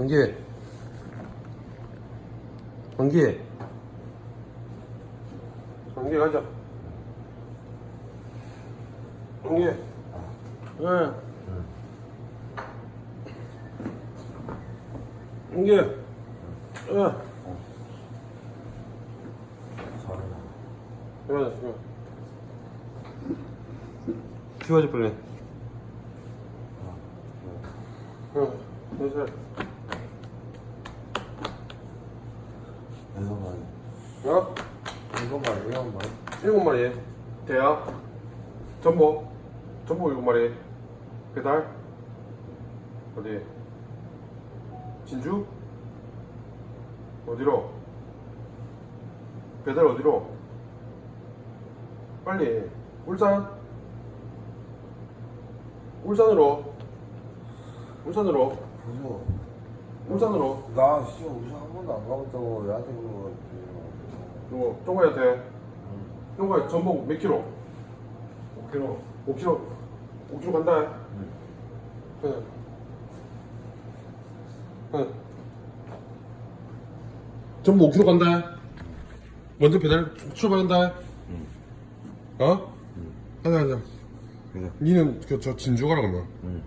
한개. 한개. 한개 가자. 한개. 예. 한개. 예. 잘해. 이거 이거 지워줘 빨리. 응 됐어 여섯 마리. 어? 일곱 마리, 일곱 마리. 일곱 마리. 대야. 전복 전복 일곱 마리. 배달. 어디? 진주? 어디로? 배달 어디로? 빨리. 울산? 울산으로. 울산으로. 그죠? 울산으로 나, 씨, 우선 한 번도 안 가봤다고 얘한테 물어봤지. 누구 쫑가한테 쫑가 전복 몇 킬로 5kg. 5kg 5kg 간다 응. 응. 전부 5kg 간다. 먼저 배달 출발한다. 어? 하자 하자. 그래. 니는 그 저 진주 가라 그러면. 응.